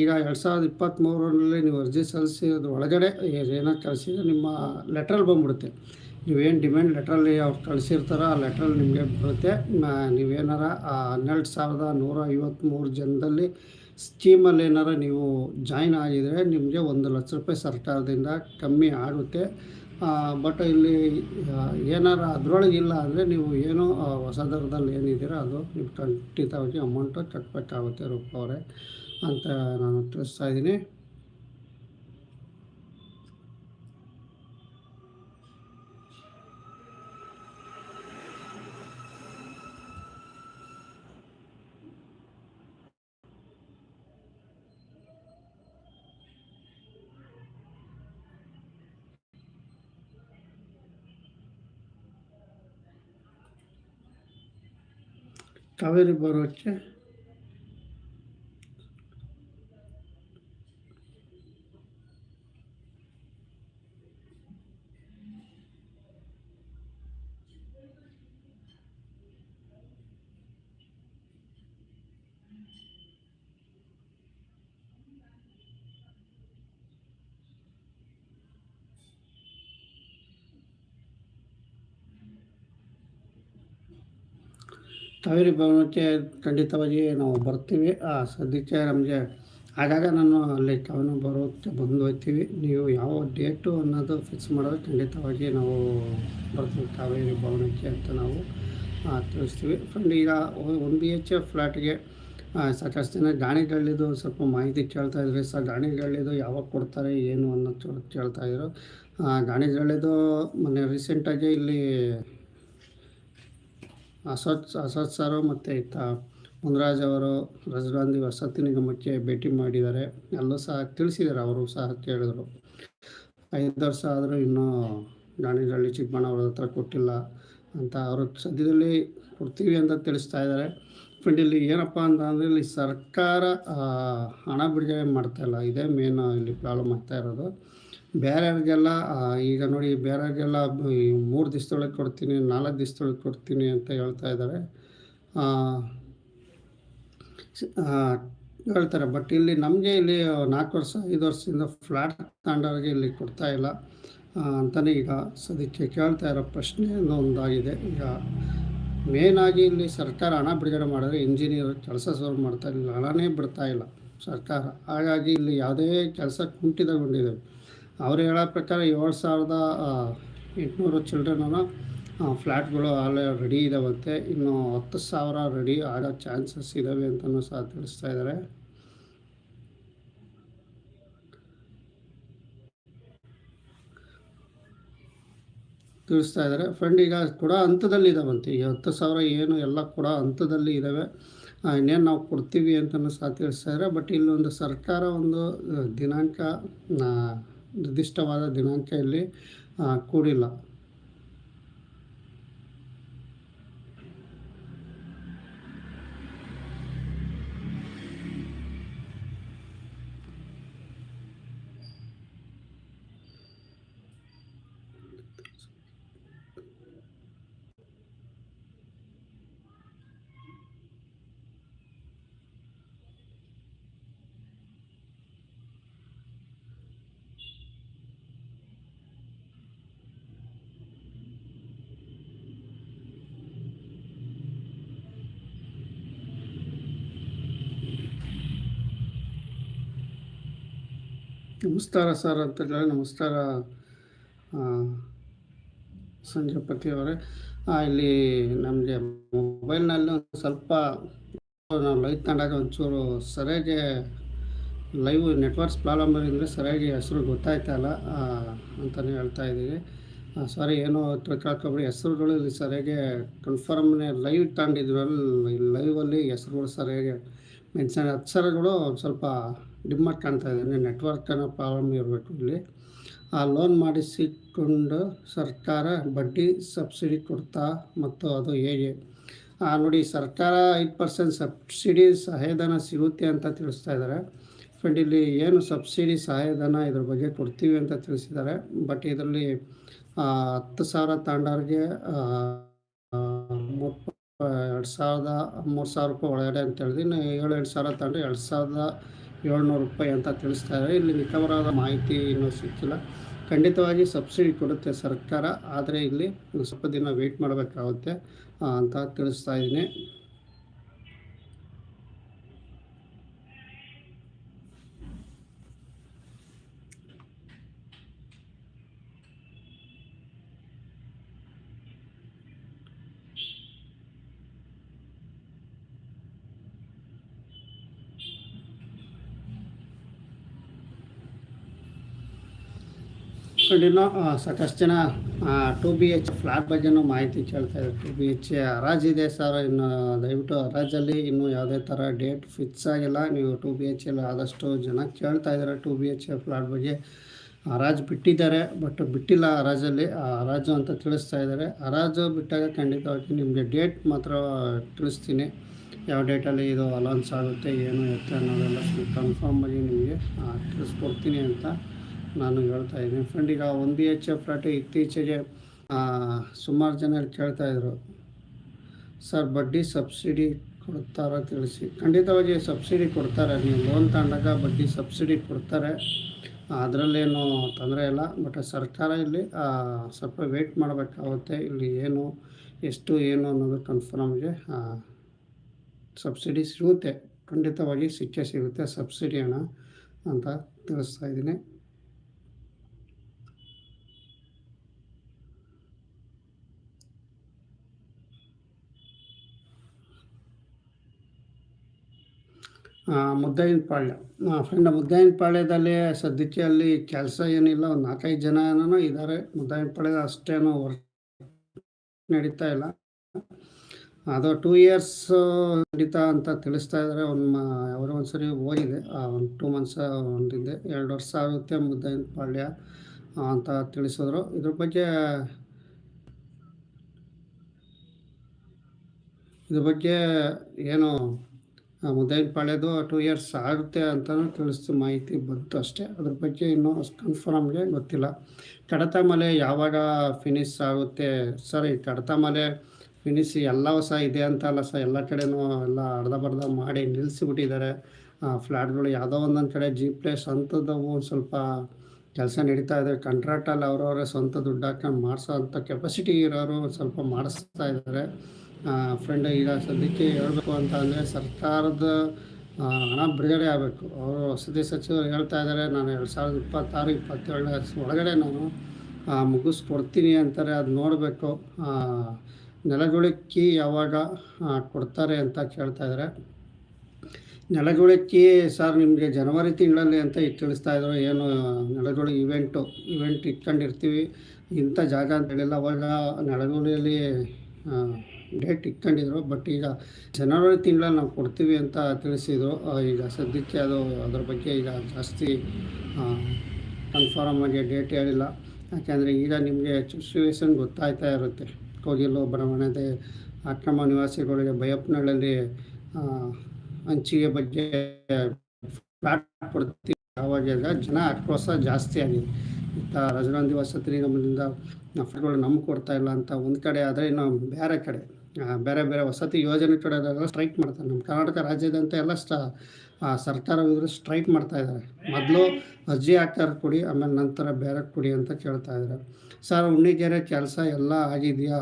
ಈಗ ಎರಡು ಸಾವಿರದ ಇಪ್ಪತ್ತ್ಮೂರರಲ್ಲಿ ನೀವು ಅರ್ಜಿ ಸಲ್ಲಿಸಿ ಒಳಗಡೆ ಏನೋ ಕಳಿಸಿದ್ರೆ ನಿಮ್ಮ ಲೆಟ್ರಲ್ಲಿ ಬಂದ್ಬಿಡುತ್ತೆ. ನೀವೇನು ಡಿಮ್ಯಾಂಡ್ ಲೆಟ್ರಲ್ಲಿ ಅವ್ರು ಕಳಿಸಿರ್ತಾರೋ, ಆ ಲೆಟ್ರಲ್ಲಿ ನಿಮಗೆ ಬರುತ್ತೆ. ನೀವೇನಾರ ಹನ್ನೆರಡು ಸಾವಿರದ ನೂರ ಐವತ್ತ್ಮೂರು ಜನದಲ್ಲಿ ಸ್ಕೀಮಲ್ಲಿ ಏನಾರ ನೀವು ಜಾಯ್ನ್ ಆಗಿದರೆ ನಿಮಗೆ ಒಂದು ಲಕ್ಷ ರೂಪಾಯಿ ಸರ್ಕಾರದಿಂದ ಕಮ್ಮಿ ಆಗುತ್ತೆ. ಬಟ್ ಇಲ್ಲಿ ಏನಾರ ಅದರೊಳಗೆ ಇಲ್ಲ ಅಂದರೆ ನೀವು ಏನು ಹೊಸ ದರದಲ್ಲಿ ಏನಿದ್ದೀರೋ, ಅದು ನೀವು ಖಂಡಿತವಾಗಿ ಅಮೌಂಟು ಕಟ್ಟಬೇಕಾಗುತ್ತೆ ರೂಪಾಯಿ ಅವರೇ ಅಂತ ನಾನು ತಿಳಿಸ್ತಾ ಇದ್ದೀನಿ. ಕಾವೇರಿ ಬರೋಕ್ಕೆ ಕಾವೇರಿ ಭವನಕ್ಕೆ ಖಂಡಿತವಾಗಿ ನಾವು ಬರ್ತೀವಿ. ಆ, ಸದ್ಯಕ್ಕೆ ನಮಗೆ ಆಗಾಗ ನಾನು ಅಲ್ಲಿ ಕವನ ಬರೋಕ್ಕೆ ಬಂದು ಹೋಗ್ತೀವಿ. ನೀವು ಯಾವ ಡೇಟು ಅನ್ನೋದು ಫಿಕ್ಸ್ ಮಾಡಿದ್ರೆ ಖಂಡಿತವಾಗಿ ನಾವು ಬರ್ತೀವಿ ಕಾವೇರಿ ಭವನಕ್ಕೆ ಅಂತ ನಾವು ತಿಳಿಸ್ತೀವಿ. ಫ್ರೆಂಡ್ ಈಗ ಒನ್ ಬಿ ಎಚ್ ಎ ಫ್ಲ್ಯಾಟ್ಗೆ ಸಾಕಷ್ಟು ಜನ ಗಾಣಿಗಳಿದು ಸ್ವಲ್ಪ ಮಾಹಿತಿ ಕೇಳ್ತಾ ಇದ್ರಿ ಸರ್ ಗಾಣಿಗಳಿದು ಯಾವಾಗ ಕೊಡ್ತಾರೆ ಏನು ಅನ್ನೋದು ಕೇಳ್ತಾ ಇದ್ರು. ಗಾಣಿಗಳಿದು ಮೊನ್ನೆ ರೀಸೆಂಟಾಗಿ ಇಲ್ಲಿ ಅಸತ್ ಅಸತ್ ಸರ್ ಮತ್ತು ಇತ್ತ ಮುನ್ರಾಜ್ ಅವರು ರಾಜೀವ್ ಗಾಂಧಿ ವಸತಿ ನಿಗಮಕ್ಕೆ ಭೇಟಿ ಮಾಡಿದ್ದಾರೆ. ಎಲ್ಲೂ ಸಹ ತಿಳಿಸಿದ್ದಾರೆ, ಅವರು ಸಹ ಕೇಳಿದರು. ಐದು ವರ್ಷ ಆದರೂ ಇನ್ನೂ ದಾನಿಹಳ್ಳಿ ಚಿಕ್ಕಬಣ್ಣವ್ರ ಹತ್ರ ಕೊಟ್ಟಿಲ್ಲ ಅಂತ ಅವರು ಸದ್ಯದಲ್ಲಿ ಕೊಡ್ತೀವಿ ಅಂತ ತಿಳಿಸ್ತಾ ಇದ್ದಾರೆ. ಫ್ರೆಂಡ್ ಇಲ್ಲಿ ಏನಪ್ಪ ಅಂತ ಅಂದರೆ ಇಲ್ಲಿ ಸರ್ಕಾರ ಹಣ ಬಿಡುಗಡೆ ಮಾಡ್ತಾ ಇಲ್ಲ. ಇದೇ ಮೇನ್ ಇಲ್ಲಿ ಪ್ರಾಬ್ಲಮ್ ಆಗ್ತಾ ಇರೋದು. ಬೇರೆಯವ್ರಿಗೆಲ್ಲ ಈಗ ನೋಡಿ ಬೇರೆಯವ್ರಿಗೆಲ್ಲ ಮೂರು ದಿವಸದೊಳಗೆ ಕೊಡ್ತೀನಿ, ನಾಲ್ಕು ದಿವಸದೊಳಗೆ ಕೊಡ್ತೀನಿ ಅಂತ ಹೇಳ್ತಾ ಇದ್ದಾರೆ. ಹೇಳ್ತಾರೆ. ಬಟ್ ಇಲ್ಲಿ ನಮಗೆ ಇಲ್ಲಿ ನಾಲ್ಕು ವರ್ಷ, ಐದು ವರ್ಷದಿಂದ ಫ್ಲ್ಯಾಟ್ ತಗೊಂಡವ್ರಿಗೆ ಇಲ್ಲಿ ಕೊಡ್ತಾ ಇಲ್ಲ ಅಂತಲೇ ಈಗ ಸದ್ಯಕ್ಕೆ ಕೇಳ್ತಾ ಇರೋ ಪ್ರಶ್ನೆ ಒಂದಾಗಿದೆ. ಈಗ ಮೇನ್ ಆಗಿ ಇಲ್ಲಿ ಸರ್ಕಾರ ಹಣ ಬಿಡುಗಡೆ ಮಾಡಿದ್ರೆ ಇಂಜಿನಿಯರ್ ಕೆಲಸ ಶುರು ಮಾಡ್ತಾ ಇಲ್ಲ, ಹಣನೇ ಬಿಡ್ತಾ ಇಲ್ಲ ಸರ್ಕಾರ. ಹಾಗಾಗಿ ಇಲ್ಲಿ ಯಾವುದೇ ಕೆಲಸ ಕುಂಠಿತಗೊಂಡಿದೆ. ಅವ್ರು ಹೇಳೋ ಪ್ರಕಾರ ಏಳು ಸಾವಿರದ ಎಂಟುನೂರು ಚಿಲ್ಡ್ರನ್ನ ಫ್ಲ್ಯಾಟ್ಗಳು ಆಲ್ ರೆಡಿ ಇದಾವಂತೆ. ಇನ್ನು ಹತ್ತು ಸಾವಿರ ರೆಡಿ ಆಗೋ ಚಾನ್ಸಸ್ ಇದ್ದಾವೆ ಅಂತಲೂ ಸಹ ತಿಳಿಸ್ತಾ ಇದ್ದಾರೆ ತಿಳಿಸ್ತಾ ಇದ್ದಾರೆ ಫ್ರೆಂಡ್ ಈಗ ಕೂಡ ಹಂತದಲ್ಲಿ ಇದಾವಂತೆ. ಈ ಹತ್ತು ಸಾವಿರ ಏನು ಎಲ್ಲ ಕೂಡ ಹಂತದಲ್ಲಿ ಇದ್ದಾವೆ ಇನ್ನೇನು ನಾವು ಕೊಡ್ತೀವಿ ಅಂತಲೂ ಸಹ ತಿಳಿಸ್ತಾ ಇದ್ದಾರೆ ಬಟ್ ಇಲ್ಲೊಂದು ಸರ್ಕಾರ ಒಂದು ದಿನಾಂಕ ನಿರ್ದಿಷ್ಟವಾದ ದಿನಾಂಕ ಇಲ್ಲಿ ಕೂಡಿಲ್ಲ. ನಮಸ್ಕಾರ ಸರ್ ಅಂತ ಹೇಳಿ ನಮಸ್ಕಾರ ಸಂಜಯಪತಿ ಅವರೇ. ಇಲ್ಲಿ ನಮಗೆ ಮೊಬೈಲ್ನಲ್ಲಿ ಒಂದು ಸ್ವಲ್ಪ ನಾವು ಲೈವ್ ತಗೊಂಡಾಗ ಒಂಚೂರು ಸರಿಯಾಗಿ ಲೈವ್ ನೆಟ್ವರ್ಕ್ಸ್ ಪ್ರಾಬ್ಲಮ್ ಇದ್ದರೆ ಸರಿಯಾಗಿ ಹೆಸರು ಗೊತ್ತಾಯ್ತಲ್ಲ ಅಂತಲೇ ಹೇಳ್ತಾ ಇದ್ದೀವಿ. ಸಾರಿ, ಏನೋ ತಿಳ್ಕೊಳ್ಕೊಬಿಡಿ ಹೆಸರುಗಳು ಇಲ್ಲಿ ಸರಿಯಾಗಿ ಕನ್ಫರ್ಮ್ನೇ ಲೈವ್ ತಗೊಂಡಿದ್ರಲ್ಲಿ ಲೈವಲ್ಲಿ ಹೆಸರುಗಳು ಸರಿಯಾಗಿ ಮೆನ್ಷನ್ ಅಕ್ಷರಗಳು ಸ್ವಲ್ಪ ಡಿಮ್ಮಾಗಿ ಕಾಣ್ತಾ ಇದೆ. ನೆಟ್ವರ್ಕ್ ಅನ್ನೋ ಪ್ರಾಬ್ಲಮ್ ಇರಬೇಕು ಇಲ್ಲಿ. ಆ ಲೋನ್ ಮಾಡಿಸಿಕೊಂಡು ಸರ್ಕಾರ ಬಡ್ಡಿ ಸಬ್ಸಿಡಿ ಕೊಡ್ತಾ ಮತ್ತು ಅದು ಹೇಗೆ? ನೋಡಿ ಸರ್ಕಾರ ಐದು ಪರ್ಸೆಂಟ್ ಸಬ್ಸಿಡಿ ಸಹಾಯಧನ ಸಿಗುತ್ತೆ ಅಂತ ತಿಳಿಸ್ತಾ ಇದ್ದಾರೆ. ಫ್ರೆಂಡ್ ಇಲ್ಲಿ ಏನು ಸಬ್ಸಿಡಿ ಸಹಾಯಧನ ಇದ್ರ ಬಗ್ಗೆ ಕೊಡ್ತೀವಿ ಅಂತ ತಿಳಿಸಿದ್ದಾರೆ. ಬಟ್ ಇದರಲ್ಲಿ ಹತ್ತು ಸಾವಿರ ತಾಂಡವ್ರಿಗೆ ಮೂರು ಎರಡು ಸಾವಿರದ ಮೂರು ಸಾವಿರ ರೂಪಾಯಿ ಒಳಗಡೆ ಅಂತ ಹೇಳಿದ್ವಿ ಇನ್ನು ಏಳು ಎಂಟು ಸಾವಿರ ತಗೊಂಡ್ರೆ ಎರಡು ಸಾವಿರದ ಏಳ್ನೂರು ರೂಪಾಯಿ ಅಂತ ತಿಳಿಸ್ತಾ ಇದ್ದಾರೆ ಇಲ್ಲಿ ನಿಖರವಾದ ಮಾಹಿತಿ ಇನ್ನೂ ಸಿಕ್ಕಿಲ್ಲ. ಖಂಡಿತವಾಗಿ ಸಬ್ಸಿಡಿ ಕೊಡುತ್ತೆ ಸರ್ಕಾರ, ಆದರೆ ಇಲ್ಲಿ ಸ್ವಲ್ಪ ದಿನ ವೆಯ್ಟ್ ಮಾಡಬೇಕಾಗುತ್ತೆ ಅಂತ ತಿಳಿಸ್ತಾ ಇದ್ದೀನಿ. ಇನ್ನು ಸಾಕಷ್ಟು ಜನ ಟು ಬಿ ಎಚ್ ಫ್ಲಾಟ್ ಬಗ್ಗೆನೂ ಮಾಹಿತಿ ಕೇಳ್ತಾ ಇದ್ದಾರೆ. ಟು ಬಿ ಎಚ್ ಹರಾಜಿದೆ ಸರ್. ಇನ್ನು ದಯವಿಟ್ಟು ಹರಾಜಲ್ಲಿ ಇನ್ನೂ ಯಾವುದೇ ಥರ ಡೇಟ್ ಫಿಕ್ಸ್ ಆಗಿಲ್ಲ. ನೀವು ಟು ಬಿ ಎಚ್ ಎಲ್ಲ ಆದಷ್ಟು ಜನ ಕೇಳ್ತಾ ಇದ್ದಾರೆ ಟು ಬಿ ಎಚ್ ಫ್ಲಾಟ್ ಬಗ್ಗೆ. ಹರಾಜು ಬಿಟ್ಟಿದ್ದಾರೆ, ಬಟ್ ಬಿಟ್ಟಿಲ್ಲ ಹರಾಜಲ್ಲಿ. ಹರಾಜು ಅಂತ ತಿಳಿಸ್ತಾ ಇದ್ದಾರೆ. ಹರಾಜು ಬಿಟ್ಟಾಗ ಖಂಡಿತವಾಗಿ ನಿಮಗೆ ಡೇಟ್ ಮಾತ್ರ ತಿಳಿಸ್ತೀನಿ. ಯಾವ ಡೇಟಲ್ಲಿ ಇದು ಅಲೌನ್ಸ್ ಆಗುತ್ತೆ, ಏನು ಎತ್ತ ಅನ್ನೋದೆಲ್ಲ ಕನ್ಫರ್ಮ್ ಆಗಿ ನಿಮಗೆ ತಿಳಿಸ್ಕೊಡ್ತೀನಿ ಅಂತ ನಾನು ಹೇಳ್ತಾ ಇದ್ದೀನಿ. ಫ್ರೆಂಡ್ ಈಗ one B H F flat ಇತ್ತೀಚೆಗೆ ಸುಮಾರು ಜನ ಕೇಳ್ತಾ ಇದ್ರು. ಸರ್, ಬಡ್ಡಿ ಸಬ್ಸಿಡಿ ಕೊಡ್ತಾರ ತಿಳಿಸಿ. ಖಂಡಿತವಾಗಿ ಸಬ್ಸಿಡಿ ಕೊಡ್ತಾರೆ. ನೀವು ಲೋನ್ ತಗೊಂಡಾಗ ಬಡ್ಡಿ ಸಬ್ಸಿಡಿ ಕೊಡ್ತಾರೆ. ಅದರಲ್ಲೇನು ತೊಂದರೆ ಇಲ್ಲ. ಬಟ್ ಸರ್ಕಾರ ಇಲ್ಲಿ ಸ್ವಲ್ಪ ವೆಯ್ಟ್ ಮಾಡಬೇಕಾಗುತ್ತೆ. ಇಲ್ಲಿ ಏನು, ಎಷ್ಟು, ಏನು ಅನ್ನೋದು ಕನ್ಫರ್ಮ್ಗೆ ಸಬ್ಸಿಡಿ ಸಿಗುತ್ತೆ. ಖಂಡಿತವಾಗಿ ಸಿಕ್ಕೇ ಸಿಗುತ್ತೆ. ಸಬ್ಸಿಡಿ ಹಣ ಅಂತ ತಿಳಿಸ್ತಾ ಇದ್ದೀನಿ. ಮುದ್ದಾಯಿನ ಪಾಳ್ಯ. ಫ್ರೆಂಡ್, ಮುದ್ದಾಯಿನ ಪಾಳ್ಯದಲ್ಲಿ ಸದ್ಯಕ್ಕೆ ಅಲ್ಲಿ ಕೆಲಸ ಏನಿಲ್ಲ, ಒಂದು ನಾಲ್ಕೈದು ಜನನೂ ಇದ್ದಾರೆ ಮುದ್ದಾಯಿನ ಪಾಳ್ಯದ ಅಷ್ಟೇನು ವರ್ಕ್ ನಡೀತಾ ಇಲ್ಲ. ಅದು ಟೂ ಇಯರ್ಸ್ ನಡೀತಾ ಅಂತ ತಿಳಿಸ್ತಾ ಇದ್ದಾರೆ ಒಂದು ಅವರು ಒಂದ್ಸರಿ ಹೋಗಿದೆ. ಒಂದು ಟೂ ಮಂತ್ಸ್ ಒಂದಿದೆ ಎರಡು ವರ್ಷ ಆಗುತ್ತೆ ಮುದ್ದಾಯಿನ ಪಾಳ್ಯ ಅಂತ ತಿಳಿಸಿದ್ರು. ಇದ್ರ ಬಗ್ಗೆ ಇದ್ರ ಬಗ್ಗೆ ಏನು ಆ, ಪಳೆದು ಪಾಳ್ಯದು ಟೂ ಇಯರ್ಸ್ ಆಗುತ್ತೆ ಅಂತಲೂ ತಿಳಿಸ್ತು ಮಾಹಿತಿ ಬಂತು ಅಷ್ಟೇ. ಅದ್ರ ಬಗ್ಗೆ ಇನ್ನೂ ಅಷ್ಟು ಕನ್ಫರ್ಮ್ಗೆ ಗೊತ್ತಿಲ್ಲ. ಕಡತ ಮಲೆ ಯಾವಾಗ ಫಿನಿಶ್ ಆಗುತ್ತೆ? ಸರ್ ಈ ಕಡತ ಮಲೆ ಫಿನಿಶ್ ಎಲ್ಲ ಹೊಸ ಇದೆ ಅಂತ ಅಲ್ಲ ಸರ್ ಎಲ್ಲ ಕಡೆನೂ ಎಲ್ಲ ಅರ್ಧ ಬರ್ಧ ಮಾಡಿ ನಿಲ್ಲಿಸಿಬಿಟ್ಟಿದ್ದಾರೆ ಫ್ಲ್ಯಾಟ್ಗಳು ಯಾವುದೋ ಒಂದೊಂದು ಕಡೆ ಜಿ ಪ್ಲೇಸ್ ಅಂಥದ್ದವು ಒಂದು ಸ್ವಲ್ಪ ಕೆಲಸ ನಡೀತಾ ಇದೆ. ಕಾಂಟ್ರಾಕ್ಟಲ್ಲಿ ಅವರವರೇ ಸ್ವಂತ ದುಡ್ಡು ಹಾಕೊಂಡು ಮಾಡಿಸೋ ಅಂಥ ಕೆಪಾಸಿಟಿ ಇರೋರು ಸ್ವಲ್ಪ ಮಾಡಿಸ್ತಾ ಇದ್ದಾರೆ. ಫ್ರೆಂಡ್ ಈಗ ಸದ್ಯಕ್ಕೆ ಹೇಳಬೇಕು ಅಂತ ಅಂದರೆ ಸರ್ಕಾರದ ಹಣ ಬಿಡುಗಡೆ ಆಗಬೇಕು. ಅವರು ವಸತಿ ಸಚಿವರು ಹೇಳ್ತಾ ಇದ್ದಾರೆ, ನಾನು ಎರಡು ಸಾವಿರದ ಇಪ್ಪತ್ತಾರು ಇಪ್ಪತ್ತೇಳರ ಒಳಗಡೆ ನಾನು ಮುಗಿಸ್ಕೊಡ್ತೀನಿ ಅಂತಾರೆ, ಅದು ನೋಡಬೇಕು. ನೆಲಗುಳಿಕ್ಕಿ ಯಾವಾಗ ಕೊಡ್ತಾರೆ ಅಂತ ಕೇಳ್ತಾ ಇದ್ದಾರೆ. ನೆಲಗುಳಿಕ್ಕಿ ಸರ್, ನಿಮಗೆ ಜನವರಿ ತಿಂಗಳಲ್ಲಿ ಅಂತ ಇಟ್ಟು ತಿಳಿಸ್ತಾ ಇದ್ರು, ಏನು, ನೆಲಗುಳಿ ಇವೆಂಟು, ಇವೆಂಟ್ ಇಟ್ಕೊಂಡಿರ್ತೀವಿ, ಇಂಥ ಜಾಗ ಅಂತ ಹೇಳಿಲ್ಲ. ಅವಾಗ ನೆಲಗುಳಿಯಲ್ಲಿ ಡೇಟ್ ಇಟ್ಕೊಂಡಿದ್ರು, ಬಟ್ ಈಗ ಜನವರಿ ತಿಂಗಳಲ್ಲಿ ನಾವು ಕೊಡ್ತೀವಿ ಅಂತ ತಿಳಿಸಿದರು. ಈಗ ಸದ್ಯಕ್ಕೆ ಅದು ಅದ್ರ ಬಗ್ಗೆ ಈಗ ಜಾಸ್ತಿ ಕನ್ಫರ್ಮ್ ಆಗಿ ಡೇಟ್ ಹೇಳಿಲ್ಲ. ಯಾಕೆಂದರೆ ಈಗ ನಿಮಗೆ ಸಿಚುವೇಶನ್ ಗೊತ್ತಾಯ್ತಾ ಇರುತ್ತೆ. ಕೋಗಿಲು ಬಡಾವಣೆದೆ ಅಕ್ರಮ ನಿವಾಸಿಗಳಿಗೆ ಬಯಪ್ಪನಹಳ್ಳಿ ಹಂಚಿಗೆ ಬಗ್ಗೆ ಫ್ಲಾಟ್ ಕೊಡ್ತೀವಿ. ಆವಾಗ ಜನ ಆಕ್ರೋಶ ಜಾಸ್ತಿ ಆಗಿದೆ ಇಂಥ ರಜನಾಂದಿ ವಸತಿ ನಮ್ಮಿಂದ ಫ್ಲಾಟ್ಗಳು ನಮ್ಗೆ ಕೊಡ್ತಾ ಇಲ್ಲ ಅಂತ ಒಂದು ಕಡೆ ಆದರೆ ಇನ್ನು ಬೇರೆ ಕಡೆ. ಬೇರೆ ಬೇರೆ ವಸತಿ ಯೋಜನೆ ಕಡೆ ಸ್ಟ್ರೈಕ್ ಮಾಡ್ತಾರೆ. ನಮ್ಮ ಕರ್ನಾಟಕ ರಾಜ್ಯದಂತ ಎಲ್ಲ ಸ್ಟ ಸರ್ಕಾರ ಸ್ಟ್ರೈಕ್ ಮಾಡ್ತಾ ಇದ್ದಾರೆ ಮೊದಲು ಅರ್ಜಿ ಹಾಕ್ತಾರೆ ಕೊಡಿ, ಆಮೇಲೆ ನಂತರ ಬೇರೆ ಕೊಡಿ ಅಂತ ಕೇಳ್ತಾ ಇದ್ದಾರೆ ಸರ್, ಉಣ್ಣಿಗೆರೆ ಕೆಲಸ ಎಲ್ಲ ಆಗಿದೆಯಾ?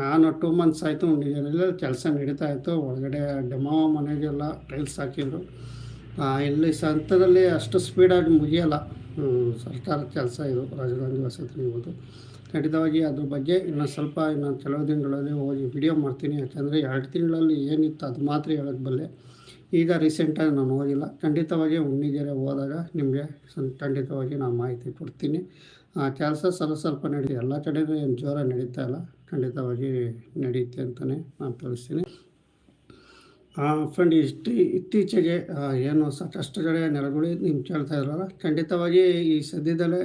ನಾನು ಟೂ ಮಂತ್ಸ್ ಆಯಿತು ಉಣ್ಣಿಗೆರೆಯಲ್ಲಿ ಕೆಲಸ ನಡೀತಾ ಇತ್ತು. ಒಳಗಡೆ ಡೆಮೋ ಮನೆಗೆಲ್ಲ ಟೈಲ್ಸ್ ಹಾಕಿದ್ರು. ಇಲ್ಲಿ ಸಂತದಲ್ಲಿ ಅಷ್ಟು ಸ್ಪೀಡಾಗಿ ಮುಗಿಯಲ್ಲ. ಸರ್ಕಾರದ ಕೆಲಸ ಇದು ಗಾಂಧಿ ವಸತಿ ನಿಗಮದ್ದು ಖಂಡಿತವಾಗಿ ಅದ್ರ ಬಗ್ಗೆ ಇನ್ನೊಂದು ಸ್ವಲ್ಪ ಇನ್ನೊಂದು ಕೆಲವು ದಿನಗಳಲ್ಲಿ ಹೋಗಿ ವಿಡಿಯೋ ಮಾಡ್ತೀನಿ. ಯಾಕೆಂದರೆ ಎರಡು ತಿಂಗಳಲ್ಲಿ ಏನಿತ್ತು ಅದು ಮಾತ್ರ ಹೇಳಕ್ಕೆ ಬಲ್ಲೆ. ಈಗ ರೀಸೆಂಟಾಗಿ ನಾನು ಹೋಗಿಲ್ಲ. ಖಂಡಿತವಾಗಿ ಉಣ್ಣಿಗೆರೆ ಹೋದಾಗ ನಿಮಗೆ ಖಂಡಿತವಾಗಿ ನಾನು ಮಾಹಿತಿ ಕೊಡ್ತೀನಿ. ಕೆಲಸ ಸ್ವಲ್ಪ ಸ್ವಲ್ಪ ನಡೀತಿ ಎಲ್ಲ ಕಡೆನೂ ಏನು ಜೋರ ನಡೀತಾ ಇಲ್ಲ. ಖಂಡಿತವಾಗಿ ನಡೆಯುತ್ತೆ ಅಂತಲೇ ನಾನು ತಿಳಿಸ್ತೀನಿ ಫ್ರೆಂಡ್ ಇಷ್ಟು ಇತ್ತೀಚೆಗೆ ಏನು ಸಾಕಷ್ಟು ಕಡೆ ನೆಲಗುಳಿ ನಿಮ್ಮ ಕೇಳ್ತಾ ಇದ್ರಲ್ಲ, ಖಂಡಿತವಾಗಿ ಈ ಸದ್ಯದಲ್ಲೇ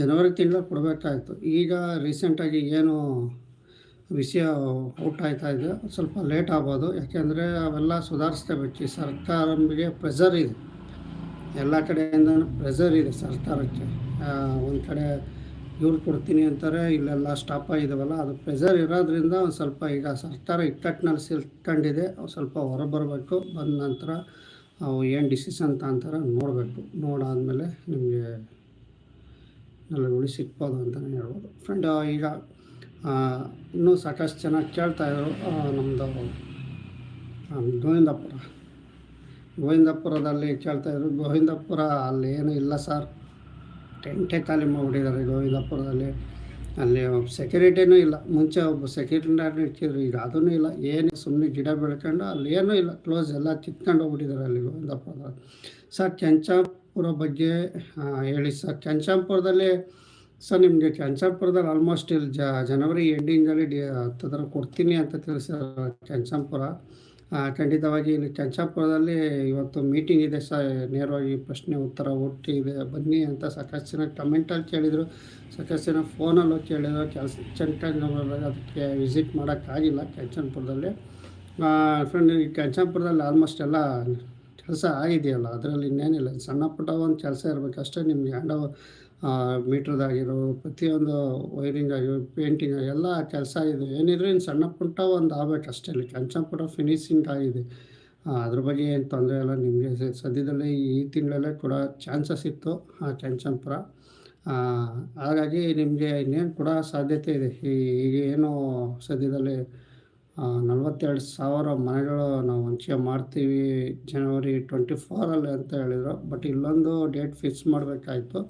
ಜನವರಿ ತಿಂಗಳು ಕೊಡಬೇಕಾಯ್ತು. ಈಗ ರೀಸೆಂಟಾಗಿ ಏನು ವಿಷಯ ಔಟ್ ಆಯ್ತಾ ಇದೆ, ಸ್ವಲ್ಪ ಲೇಟ್ ಆಗ್ಬೋದು. ಯಾಕೆಂದರೆ ಅವೆಲ್ಲ ಸುಧಾರಿಸ್ಕೋಬೇಕು. ಈ ಸರ್ಕಾರಕ್ಕೆ ಪ್ರೆಷರ್ ಇದೆ. ಎಲ್ಲ ಕಡೆಯಿಂದ ಪ್ರೆಷರ್ ಇದೆ ಸರ್ಕಾರಕ್ಕೆ. ಒಂದು ಕಡೆ ಇವ್ರು ಕೊಡ್ತೀನಿ ಅಂತಾರೆ, ಇಲ್ಲೆಲ್ಲ ಸ್ಟಾಪ್ ಆಗಿದಾವಲ್ಲ, ಅದು ಪ್ರೆಷರ್ ಇರೋದ್ರಿಂದ ಒಂದು ಸ್ವಲ್ಪ ಈಗ ಸರ್ಕಾರ ಇಕ್ಕಟ್ಟಿನಲ್ಲಿ ಸಿಲ್ಕೊಂಡಿದೆ ಸ್ವಲ್ಪ ಸ್ವಲ್ಪ ಹೊರಬರಬೇಕು, ಬಂದ ನಂತರ ಅವು ಏನು ಡಿಸಿಷನ್ ತಾಂತಾರೆ ನೋಡಬೇಕು. ನೋಡಾದಮೇಲೆ ನಿಮಗೆ ನೆಲಗುಳಿ ಸಿಗ್ಬೋದು ಅಂತಲೇ ಹೇಳ್ಬೋದು. ಫ್ರೆಂಡ್ ಈಗ ಇನ್ನೂ ಸಾಕಷ್ಟು ಜನ ಕೇಳ್ತಾಯಿದ್ರು ನಮ್ಮದು ಗೋವಿಂದಪುರ. ಗೋವಿಂದಪುರದಲ್ಲಿ ಕೇಳ್ತಾಯಿದ್ರು ಗೋವಿಂದಪುರ ಅಲ್ಲಿ ಏನೂ ಇಲ್ಲ ಸರ್. ಟೆಂಟೇ ಖಾಲಿ ಮಾಡಿಬಿಟ್ಟಿದ್ದಾರೆ ಗೋವಿಂದಪುರದಲ್ಲಿ. ಅಲ್ಲಿ ಸೆಕ್ಯೂರಿಟಿನೂ ಇಲ್ಲ. ಮುಂಚೆ ಒಬ್ಬ ಸೆಕ್ಯೂರಿಟಿ ಇಟ್ಟಿದ್ರು ಈಗ ಅದೂ ಇಲ್ಲ. ಏನು ಸುಮ್ಮನೆ ಗಿಡ ಬೆಳ್ಕೊಂಡು ಅಲ್ಲಿ ಏನೂ ಇಲ್ಲ. ಕ್ಲೋಸ್ ಎಲ್ಲ ಕಿತ್ಕೊಂಡು ಹೋಗ್ಬಿಟ್ಟಿದ್ದಾರೆ ಅಲ್ಲಿ ಗೋವಿಂದಪುರದಲ್ಲಿ ಸರ್, ಕೆಂಚಾಪುರ ಬಗ್ಗೆ ಹೇಳಿ ಸರ್. ಕೆಂಚಾಪುರದಲ್ಲಿ, ಸರ್, ನಿಮಗೆ ಕೆಂಚಾಪುರದಲ್ಲಿ ಆಲ್ಮೋಸ್ಟ್ ಇಲ್ಲಿ ಜನವರಿ ಎಂಡಿಂಗಲ್ಲಿ ಡಿ, ಹತ್ತದ್ರ ಕೊಡ್ತೀನಿ ಅಂತ ತಿಳಿಸಿದ್ದಾರೆ ಕೆಂಚಾಪುರ. ಖಂಡಿತವಾಗಿ ಇಲ್ಲಿ ಕೆಂಚಾಪುರದಲ್ಲಿ ಇವತ್ತು ಮೀಟಿಂಗ್ ಇದೆ ಸರ್. ನೇರವಾಗಿ ಪ್ರಶ್ನೆ, ಉತ್ತರ, ಒಟ್ಟಿ ಇದೆ. ಬನ್ನಿ ಅಂತ ಸಾಕಷ್ಟು ಜನ ಕಮೆಂಟಲ್ಲಿ ಕೇಳಿದರು. ಸಾಕಷ್ಟು ಜನ ಫೋನಲ್ಲೂ ಕೇಳಿದ್ರು. ಕೆಲಸ ಚೆಂಟಾಗಿ ಅದಕ್ಕೆ ವಿಸಿಟ್ ಮಾಡೋಕ್ಕಾಗಿಲ್ಲ ಕೆಂಚನಪುರದಲ್ಲಿ ಫ್ರೆಂಡ್ ಈ ಕೆಂಚನಪುರದಲ್ಲಿ ಆಲ್ಮೋಸ್ಟ್ ಎಲ್ಲ ಕೆಲಸ ಆಗಿದೆಯಲ್ಲ, ಅದರಲ್ಲಿ ಇನ್ನೇನಿಲ್ಲ. ಸಣ್ಣ ಪುಟ್ಟ ಒಂದು ಕೆಲಸ ಇರಬೇಕಷ್ಟೇ ನಿಮಗೆ. ಹ್ಯಾಂಡ್ ಮೀಟ್ರದಾಗಿರೋ ಪ್ರತಿಯೊಂದು ವೈರಿಂಗ್ ಆಗಿರೋ ಪೇಂಟಿಂಗ್ ಎಲ್ಲ ಕೆಲಸ ಇದೆ. ಏನಿದ್ರು ಇನ್ನು ಸಣ್ಣ ಪುಟ್ಟ ಒಂದು ಆಗಬೇಕಷ್ಟೇ ಇಲ್ಲಿ ಪುಟ್ಟ ಫಿನಿಶಿಂಗ್ ಆಗಿದೆ. ಅದ್ರ ಬಗ್ಗೆ ಏನು ತೊಂದರೆ ಇಲ್ಲ. ನಿಮಗೆ ಸದ್ಯದಲ್ಲೇ ಈ ತಿಂಗಳಲ್ಲೇ ಕೂಡ ಚಾನ್ಸಸ್ ಇತ್ತು ಆ ಕೆಂಚನಪುರ ಹಾಗಾಗಿ ನಿಮಗೆ ಇನ್ನೇನು ಕೂಡ ಸಾಧ್ಯತೆ ಇದೆ. ಈಗ ಏನು ಸದ್ಯದಲ್ಲಿ ನಲ್ವತ್ತೆರಡು ಸಾವಿರ ಮನೆಗಳು ನಾವು ಹಂಚಿಕೆ ಮಾಡ್ತೀವಿ ಜನವರಿ ಟ್ವೆಂಟಿ ಫೋರಲ್ಲಿ ಅಂತ ಹೇಳಿದರು. ಬಟ್ ಇಲ್ಲೊಂದು ಡೇಟ್ ಫಿಕ್ಸ್ ಮಾಡಬೇಕಾಯಿತು.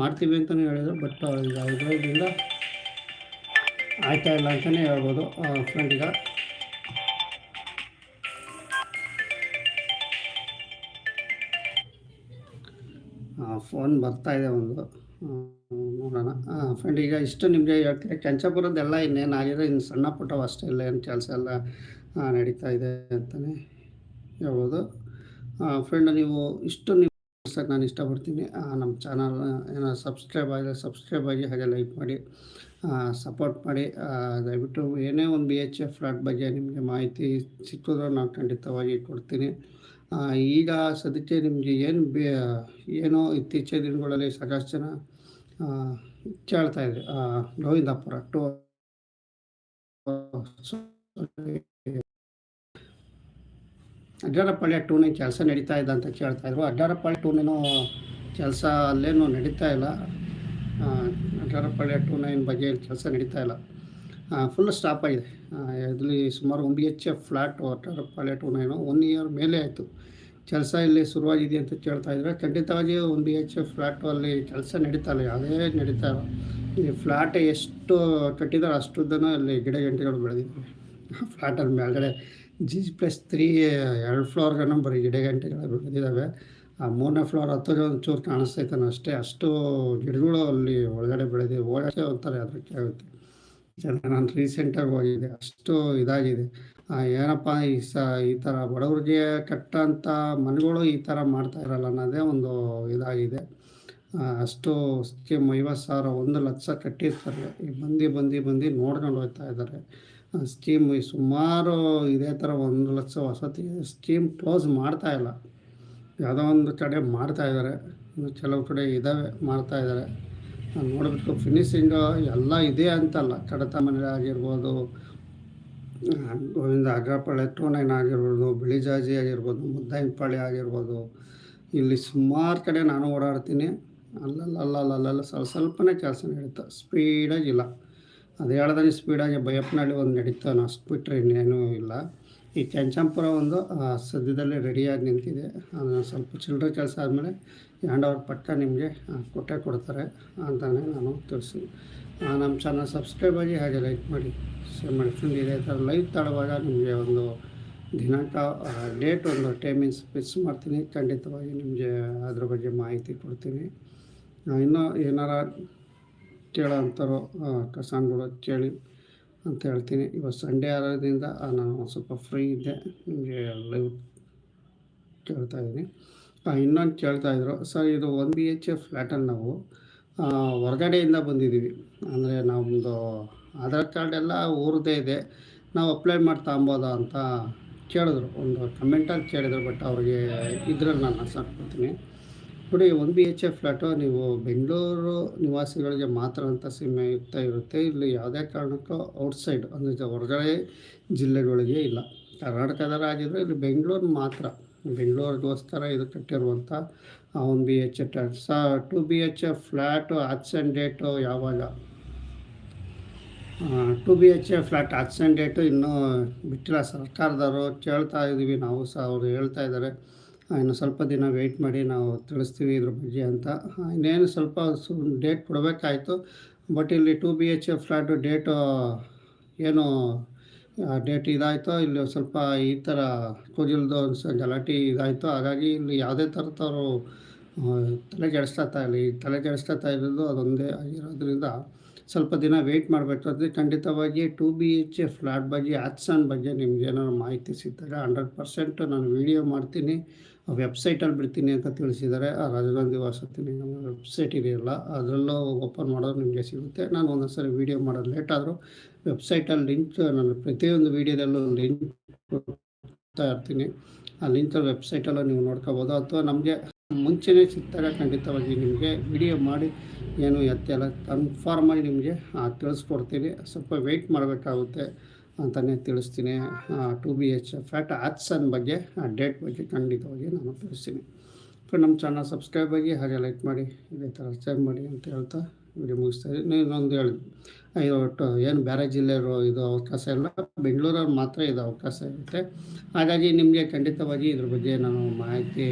ಮಾಡ್ತೀವಿ ಅಂತಲೇ ಹೇಳಿದರು. ಬಟ್ ಈಗ ಇದರಿಂದ ಆಯ್ತಾ ಇಲ್ಲ ಅಂತಲೇ ಹೇಳ್ಬೋದು ಫ್ರೆಂಡ್ ಈಗ ಫೋನ್ ಬರ್ತಾ ಇದೆ ಒಂದು. ನೋಡೋಣ. ಫ್ರೆಂಡ್ ಈಗ ಇಷ್ಟು ನಿಮಗೆ ಹೇಳ್ತೀರಿ ಕೆಂಚಪುರದ್ದೆಲ್ಲ ಇನ್ನೇನು ಆಗಿದೆ ಇನ್ನು ಸಣ್ಣ ಪುಟ್ಟವು ಅಷ್ಟೇ ಇಲ್ಲ, ಏನು ಕೆಲಸ ಎಲ್ಲ ನಡೀತಾ ಇದೆ ಅಂತಲೇ ಹೇಳ್ಬೋದು. ಫ್ರೆಂಡ್ ನೀವು ಇಷ್ಟು ನೀವು ನಾನು ಇಷ್ಟಪಡ್ತೀನಿ. ನಮ್ಮ ಚಾನಲ್ ಏನೋ ಸಬ್ಸ್ಕ್ರೈಬ್ ಆಗಿದೆ ಸಬ್ಸ್ಕ್ರೈಬ್ ಆಗಿ ಹಾಗೆ ಲೈಕ್ ಮಾಡಿ ಸಪೋರ್ಟ್ ಮಾಡಿ. ದಯವಿಟ್ಟು ಏನೇ ಒಂದು ಬಿ ಎಚ್ ಎಫ್ ಫ್ಲಾಟ್ ಬಗ್ಗೆ ನಿಮಗೆ ಮಾಹಿತಿ ಸಿಕ್ಕಿದ್ರು ನಾನು ಖಂಡಿತವಾಗಿ ಕೊಡ್ತೀನಿ. ಈಗ ಸದ್ಯಕ್ಕೆ ನಿಮಗೆ ಏನು ಬೇ, ಏನೋ ಇತ್ತೀಚಿನ ದಿನಗಳಲ್ಲಿ ಸಾಕಷ್ಟು ಜನ ಕೇಳ್ತಾ ಇದ್ರಿ ಗೋವಿಂದಪುರ, ಟು ಅಡ್ಡಾರಪಾಳ್ಯ ಟೂನಿ ಕೆಲಸ ನಡೀತಾ ಇದೆ ಅಂತ ಕೇಳ್ತಾ ಇದ್ರು. ಅಡ್ಡಾರಪಾಳ್ಯ ಟೂನೇನೋ ಕೆಲಸ ಅಲ್ಲೇನೂ ನಡೀತಾ ಇಲ್ಲ. ಅಡ್ಡಾರಪಾಳ್ಯ ಟೂ ನೈನ್ ಬಗ್ಗೆ ಕೆಲಸ ನಡೀತಾ ಇಲ್ಲ. ಫುಲ್ ಸ್ಟಾಪ್ ಆಗಿದೆ. ಇದರಲ್ಲಿ ಸುಮಾರು ಒಂದು B H F flat water two ಏನೋ ಒನ್ ಇಯರ್ ಮೇಲೆ ಆಯಿತು. ಕೆಲಸ ಇಲ್ಲಿ ಶುರುವಾಗಿದೆ ಅಂತ ಕೇಳ್ತಾ ಇದ್ರೆ ಖಂಡಿತವಾಗಿ ಒಂದು ಬಿ ಎಚ್ ಎಫ್ ಫ್ಲ್ಯಾಟು ಅಲ್ಲಿ ಕೆಲಸ ನಡೀತಾ ಇಲ್ಲ, ಯಾವುದೇ ನಡೀತಾ ಇಲ್ಲ. ಈ ಫ್ಲಾಟ್ ಎಷ್ಟು ಕಟ್ಟಿದಾರೆ ಅಷ್ಟುದ್ದನೂ ಅಲ್ಲಿ ಗಿಡ ಗಂಟೆಗಳು ಬೆಳೆದಿದ್ದಾವೆ. ಫ್ಲ್ಯಾಟಲ್ಲಿ ಮೇಲ್ಗಡೆ ಜಿ ಪ್ಲಸ್ ತ್ರೀ ಎರಡು ಫ್ಲೋರ್ಗನ ಬರೀ ಗಿಡ ಗಂಟೆಗಳು ಬೆಳೆದಿದ್ದಾವೆ. ಆ ಮೂರನೇ ಫ್ಲೋರ್ ಹತ್ತೋದು ಒಂಚೂರು ಕಾಣಿಸ್ತೈತಾನೆ ಅಷ್ಟೇ, ಅಷ್ಟು ಗಿಡಗಳು ಅಲ್ಲಿ ಒಳಗಡೆ ಬೆಳೆದಿವೆ. ಓಡಾಡೋಕ್ಕೆ ಹೋಗ್ತಾರೆ ಅದಕ್ಕೆ ಆಗುತ್ತೆ ನಾನು ರೀಸೆಂಟಾಗಿ ಹೋಗಿದ್ದೆ. ಅಷ್ಟು ಇದಾಗಿದೆ. ಏನಪ್ಪ, ಈ ಸ, ಈ ಥರ ಬಡವ್ರಿಗೆ ಕಟ್ಟಂಥ ಮನೆಗಳು ಈ ಥರ ಮಾಡ್ತಾ ಇರಲ್ಲ ಅನ್ನೋದೇ ಒಂದು ಇದಾಗಿದೆ. ಅಷ್ಟು ಸ್ಕೀಮ್ ಐವತ್ತು ಸಾವಿರ, ಒಂದು ಲಕ್ಷ ಕಟ್ಟಿರ್ತಾರೆ. ಈ ಬಂದು ಬಂದು ಬಂದು ನೋಡ್ಕೊಂಡು ಹೋಗ್ತಾ ಇದ್ದಾರೆ. ಸ್ಕೀಮ್ ಸುಮಾರು ಇದೇ ಥರ ಒಂದು ಲಕ್ಷ ವಸತಿ ಸ್ಕೀಮ್ ಕ್ಲೋಸ್ ಮಾಡ್ತಾ ಇಲ್ಲ. ಯಾವುದೋ ಒಂದು ಕಡೆ ಮಾಡ್ತಾ ಇದ್ದಾರೆ. ಕೆಲವು ಕಡೆ ಇದಾವೆ, ಮಾಡ್ತಾ ಇದ್ದಾರೆ. ನೋಡಬೇಕು ಫಿನಿಶಿಂಗು ಎಲ್ಲ ಇದೆ ಅಂತಲ್ಲ. ಕಡತ ಮನೆ ಆಗಿರ್ಬೋದು ಗೋವಿಂದ ಅಗ್ರಪಾಳೆ ಟೂ ನೈನ್ ಆಗಿರ್ಬೋದು ಬಿಳಿಜಾಜಿ ಆಗಿರ್ಬೋದು ಮುದ್ದಾಯಿನಪಾಳೆ ಆಗಿರ್ಬೋದು, ಇಲ್ಲಿ ಸುಮಾರು ಕಡೆ ನಾನು ಓಡಾಡ್ತೀನಿ. ಅಲ್ಲಲ್ಲ ಸ್ವಲ್ಪ ಸ್ವಲ್ಪನೇ ಕೆಲಸ ನಡೀತಾ ಸ್ಪೀಡಾಗಿಲ್ಲ ಅದು ಹೇಳ್ದಂಗೆ ಸ್ಪೀಡಾಗಿ ಬಯಪ್ಪನಹಳ್ಳಿ ಒಂದು ನಡೀತಾನೆ ಅಷ್ಟು ಬಿಟ್ಟರೆ ಇನ್ನೇನೂ ಇಲ್ಲ. ಈ ಕೆಂಚಂಪುರ ಒಂದು ಸದ್ಯದಲ್ಲೇ ರೆಡಿಯಾಗಿ ನಿಂತಿದೆ. ಸ್ವಲ್ಪ ಚಿಲ್ಲರೆ ಕೆಲಸ ಆದಮೇಲೆ ಹ್ಯಾಂಡ್ ಓವರ್ ಪಟ್ಟ ನಿಮಗೆ ಕೊಟ್ಟೆ ಕೊಡ್ತಾರೆ ಅಂತಲೇ ನಾನು ತಿಳಿಸಿ ನಮ್ಮ ಚಾನಲ್ ಸಬ್ಸ್ಕ್ರೈಬ್ ಆಗಿ ಹಾಗೆ ಲೈಕ್ ಮಾಡಿ ಶೇರ್ ಮಾಡಿ. ಫ್ರೆಂಡ್ ಇದೇ ಥರ ಲೈವ್ ತಡುವಾಗ ನಿಮಗೆ ಒಂದು ದಿನಾಂಕ ಡೇಟ್ ಒಂದು ಟೈಮಿಂಗ್ಸ್ ಫಿಕ್ಸ್ ಮಾಡ್ತೀನಿ. ಖಂಡಿತವಾಗಿ ನಿಮಗೆ ಅದ್ರ ಬಗ್ಗೆ ಮಾಹಿತಿ ಕೊಡ್ತೀನಿ. ಇನ್ನೂ ಏನಾರ ಕೇಳೋ ಅಂಥವ್ರು ಕಸಾನ್ಗಳು ಕೇಳಿ. ಅಂತ ಹೇಳ್ತೀನಿ. ಇವತ್ತು ಸಂಡೇ ಆಗೋದ್ರಿಂದ ನಾನು ಸ್ವಲ್ಪ ಫ್ರೀ ಇದ್ದೆ. ನಿಮಗೆ ಲೈವ್ ಕೇಳ್ತಾ ಇದ್ದೀನಿ. ಇನ್ನೊಂದು ಕೇಳ್ತಾಯಿದ್ರು ಸರ್, ಇದು ಒನ್ ಬಿ ಎಚ್ ಎ ಫ್ಲ್ಯಾಟಲ್ಲಿ ನಾವು ಹೊರಗಡೆಯಿಂದ ಬಂದಿದ್ದೀವಿ. ಅಂದರೆ ನಮ್ಮದು ಆಧಾರ್ ಕಾರ್ಡ್ ಎಲ್ಲ ಊರದೇ ಇದೆ. ನಾವು ಅಪ್ಲೈ ಮಾಡಿ ತಗೊಬೋದಾ ಅಂತ ಕೇಳಿದ್ರು. ಒಂದು ಕಮೆಂಟಲ್ಲಿ ಕೇಳಿದ್ರು ಬಟ್ ಅವ್ರಿಗೆ ಇದ್ರಲ್ಲಿ ನಾನು ಕೊಡ್ತೀನಿ ನೋಡಿ one B H F flat ನೀವು ಬೆಂಗಳೂರು ನಿವಾಸಿಗಳಿಗೆ ಮಾತ್ರ ಅಂತ ಸೀಮೆಯುಕ್ತ ಇರುತ್ತೆ. ಇಲ್ಲಿ ಯಾವುದೇ ಕಾರಣಕ್ಕೂ ಔಟ್ಸೈಡ್ ಅಂದರೆ ಹೊರಗಡೆ ಜಿಲ್ಲೆಗಳಿಗೆ ಇಲ್ಲ. ಕರ್ನಾಟಕದಲ್ಲಿ ಆಗಿದ್ರೆ ಇಲ್ಲಿ ಬೆಂಗಳೂರು ಮಾತ್ರ. ಬೆಂಗಳೂರಿಗೋಸ್ಕರ ಇದು ಕಟ್ಟಿರುವಂಥ ಒನ್ ಬಿ ಎಚ್ ಎಫ್ ಸ two B H F flat auction date ಯಾವಾಗ? Two B H A flat auction date ಇನ್ನೂ ಬಿಟ್ಟಿಲ್ಲ. ಸರ್ಕಾರದವರು ಕೇಳ್ತಾ ಇದ್ದೀವಿ ನಾವು ಸಹ ಅವರು ಹೇಳ್ತಾ ಇದ್ದಾರೆ. ಇನ್ನು ಸ್ವಲ್ಪ ದಿನ ವೆಯ್ಟ್ ಮಾಡಿ ನಾವು ತಿಳಿಸ್ತೀವಿ ಇದ್ರ ಬಗ್ಗೆ ಅಂತ. ಇನ್ನೇನು ಸ್ವಲ್ಪ ಸು ಡೇಟ್ ಕೊಡಬೇಕಾಯಿತು ಬಟ್ ಇಲ್ಲಿ two B H flat date ಏನು ಡೇಟ್ ಇದಾಯಿತು, ಇಲ್ಲಿ ಸ್ವಲ್ಪ ಈ ಥರ ಕುಜಿಲ್ದು ಗಲಾಟೆ ಇದಾಯಿತು, ಹಾಗಾಗಿ ಇಲ್ಲಿ ಯಾವುದೇ ಥರದವರು ತಲೆ ಕೆಡಿಸ್ತಾ ಇಲ್ಲ. ಈ ತಲೆ ಕೆಡಿಸ್ತಾ ಇರೋದು ಅದೊಂದೇ ಆಗಿರೋದ್ರಿಂದ ಸ್ವಲ್ಪ ದಿನ ವೆಯ್ಟ್ ಮಾಡಬೇಕು. ಅಂದರೆ ಖಂಡಿತವಾಗಿ two B H A flat ಬಗ್ಗೆ ಆಕ್ಸನ್ ಬಗ್ಗೆ ನಿಮ್ಗೆ ಏನಾದ್ರು ಮಾಹಿತಿ ಸಿಕ್ಕಿದಾಗ ಹಂಡ್ರೆಡ್ ಪರ್ಸೆಂಟ್ ನಾನು ವೀಡಿಯೋ ಮಾಡ್ತೀನಿ. ವೆಬ್ಸೈಟಲ್ಲಿ ಬಿಡ್ತೀನಿ ಅಂತ ತಿಳಿಸಿದ್ದಾರೆ. ಆ ರಾಜಗಾಂಧಿ ವಸತಿ ನಮ್ಮ ವೆಬ್ಸೈಟ್ ಇದೆಯಲ್ಲ ಅದರಲ್ಲೂ ಓಪನ್ ಮಾಡೋದು ನಿಮಗೆ ಸಿಗುತ್ತೆ. ನಾನು ಒಂದೊಂದು ಸರಿ ವೀಡಿಯೋ ಮಾಡೋದು ಲೇಟ್ ಆದರೂ ವೆಬ್ಸೈಟಲ್ಲಿ ಲಿಂಕ್, ನಾನು ಪ್ರತಿಯೊಂದು ವೀಡಿಯೋದಲ್ಲೂ ಲಿಂಕ್ ಕೊಡ್ತಾ ಇರ್ತೀನಿ. ಆ ಲಿಂಕ್ ವೆಬ್ಸೈಟಲ್ಲೂ ನೀವು ನೋಡ್ಕೋಬೋದು. ಅಥವಾ ನಮಗೆ ಮುಂಚೆನೇ ಸಿಗ್ತಾರೆ ಖಂಡಿತವಾಗಿ ನಿಮಗೆ ವಿಡಿಯೋ ಮಾಡಿ ಏನು ಎತ್ತೆಲ್ಲ ಕನ್ಫರ್ಮಾಗಿ ನಿಮಗೆ ತಿಳಿಸ್ಕೊಡ್ತೀನಿ. ಸ್ವಲ್ಪ ವೆಯ್ಟ್ ಮಾಡಬೇಕಾಗುತ್ತೆ. ಅಂತಲೇ ತಿಳಿಸ್ತೀನಿ. Two B H flat auction ಬಗ್ಗೆ, ಆ ಡೇಟ್ ಬಗ್ಗೆ ಖಂಡಿತವಾಗಿ ನಾನು ತಿಳಿಸ್ತೀನಿ. ನಮ್ಮ ಚಾನಲ್ ಸಬ್ಸ್ಕ್ರೈಬ್ ಆಗಿ ಹಾಗೆ ಲೈಕ್ ಮಾಡಿ, ಇದೇ ಥರ ಶೇರ್ ಮಾಡಿ ಅಂತ ಹೇಳ್ತಾ ವಿಡಿಯೋ ಮುಗಿಸ್ತಾ ಇದ್ದೀನಿ. ಇನ್ನೊಂದು ಹೇಳಿ ಇದು ಒಟ್ಟು ಏನು ಬೇರೆ ಜಿಲ್ಲೆಯವರು ಇದು ಅವಕಾಶ ಇಲ್ಲ ಬೆಂಗಳೂರಲ್ಲಿ ಮಾತ್ರ ಇದು ಅವಕಾಶ ಇರುತ್ತೆ. ಹಾಗಾಗಿ ನಿಮಗೆ ಖಂಡಿತವಾಗಿ ಇದ್ರ ಬಗ್ಗೆ ನಾನು ಮಾಹಿತಿ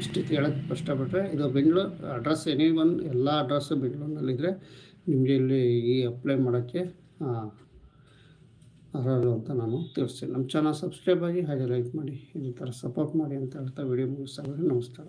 ಇಷ್ಟು ಹೇಳೋಕ್ಕೆ ಕಷ್ಟಪಟ್ಟರೆ, ಇದು ಬೆಂಗಳೂರು ಅಡ್ರೆಸ್ ಎನಿ ಒನ್, ಎಲ್ಲ ಅಡ್ರೆಸ್ಸು ಬೆಂಗಳೂರಿನಲ್ಲಿದ್ದರೆ ನಿಮಗೆ ಇಲ್ಲಿ ಈ ಅಪ್ಲೈ ಮಾಡೋಕ್ಕೆ ಅರ್ಹರು ಅಂತ ನಾನು ತಿಳಿಸ್ತೀನಿ. ನಮ್ಮ ಚಾನಲ್ ಸಬ್ಸ್ಕ್ರೈಬ್ ಆಗಿ ಹಾಗೆ ಲೈಕ್ ಮಾಡಿ ಈ ಥರ ಸಪೋರ್ಟ್ ಮಾಡಿ ಅಂತ ಹೇಳ್ತಾ ವಿಡಿಯೋ ಮುಗಿಸ್ತಾ ನಮಸ್ಕಾರ.